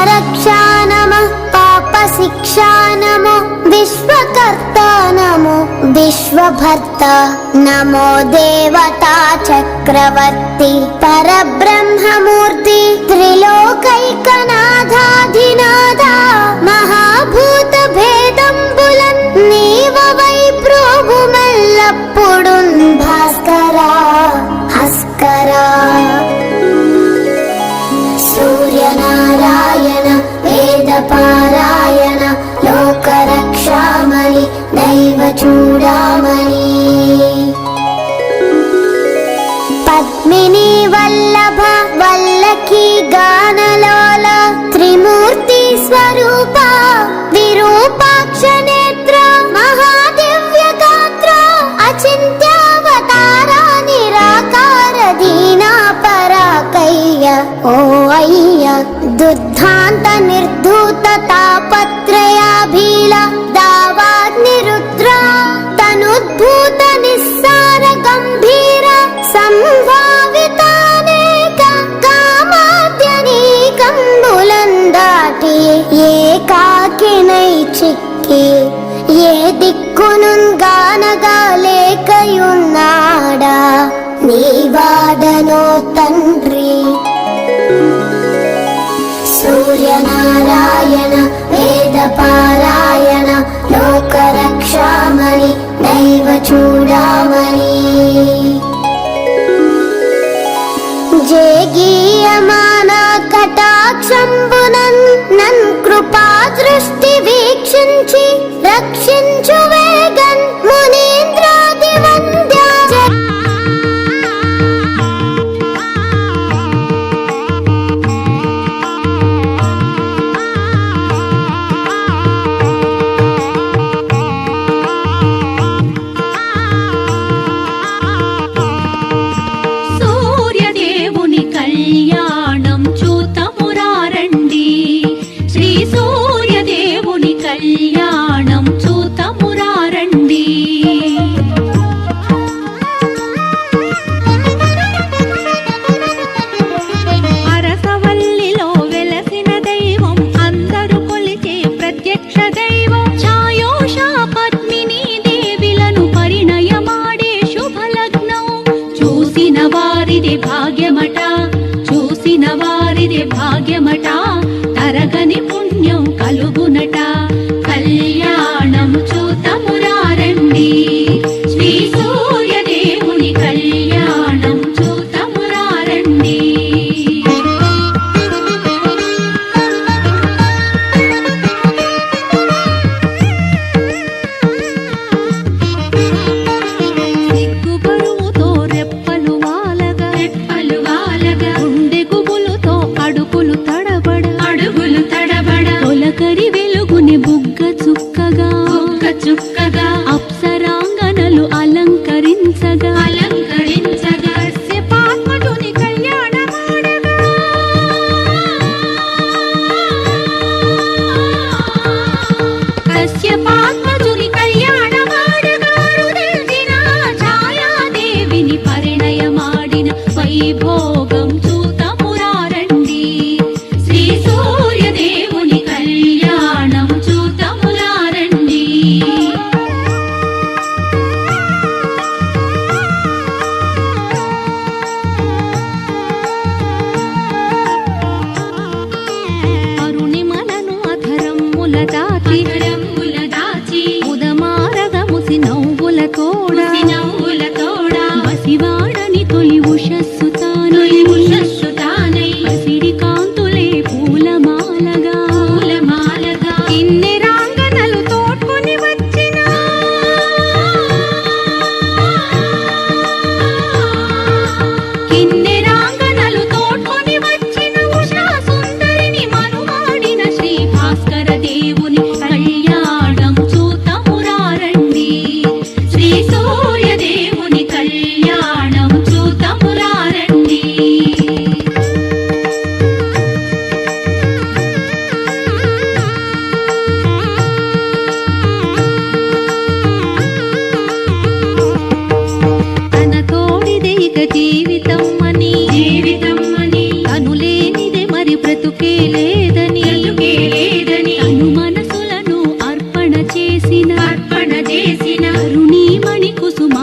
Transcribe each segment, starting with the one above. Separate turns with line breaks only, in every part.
पापरक्षा नमः पापशिक्षा नमो विश्वकर्ता नमो विश्वभर्ता नमो देवता चक्रवर्ति परब्रह्ममूर्ति त्रिलोकैकनाथाधिनाथा महाभूतभेदं बुलन् नीव वै प्रोभुमेल्लप्पुडुन् పద్మిని వల్లభ వల్లకి గానలోల త్రిమూర్తి స్వరూప విరూపాక్ష నేత్ర మహాదివ్య గాత్ర అచింత్యావతార నిరాకార దీనా పరాకయ్య ఓ అయ్య దుర్ధాంత నిర్ధూతతా చిక్కి ఏ దిక్కునుగానగా లేకయున్నాడా? నీవాడనో తండ్రి. సూర్యనారాయణ వేద పారాయణ లోకరక్షామణి దైవ చూడామణి. జేగీయమాన కటాక్షంబునన్ నన్ కృపా దృష్టి వీక్షించి రక్షించు వేగన్ మునీంద్రాది
भाग्यमठा तरग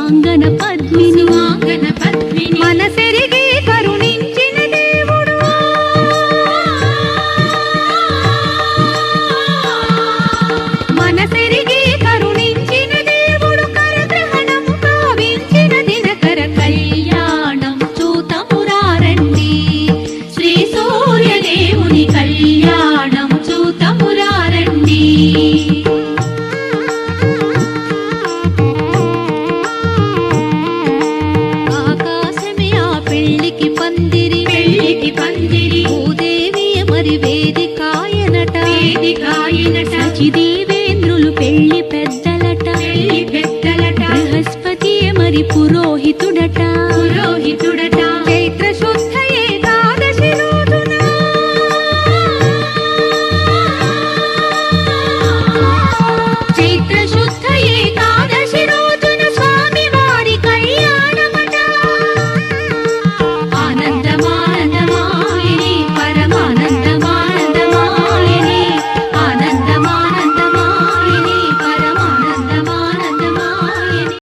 పద్మిని
సుమంగన పద్మిని మరి వేదికాయనట. వేదికాయనట. సచిదేవేంద్రులు పెళ్ళి పెద్దలట. పెళ్ళి పెద్దలట. బృహస్పతి మరి పురోహితుడట.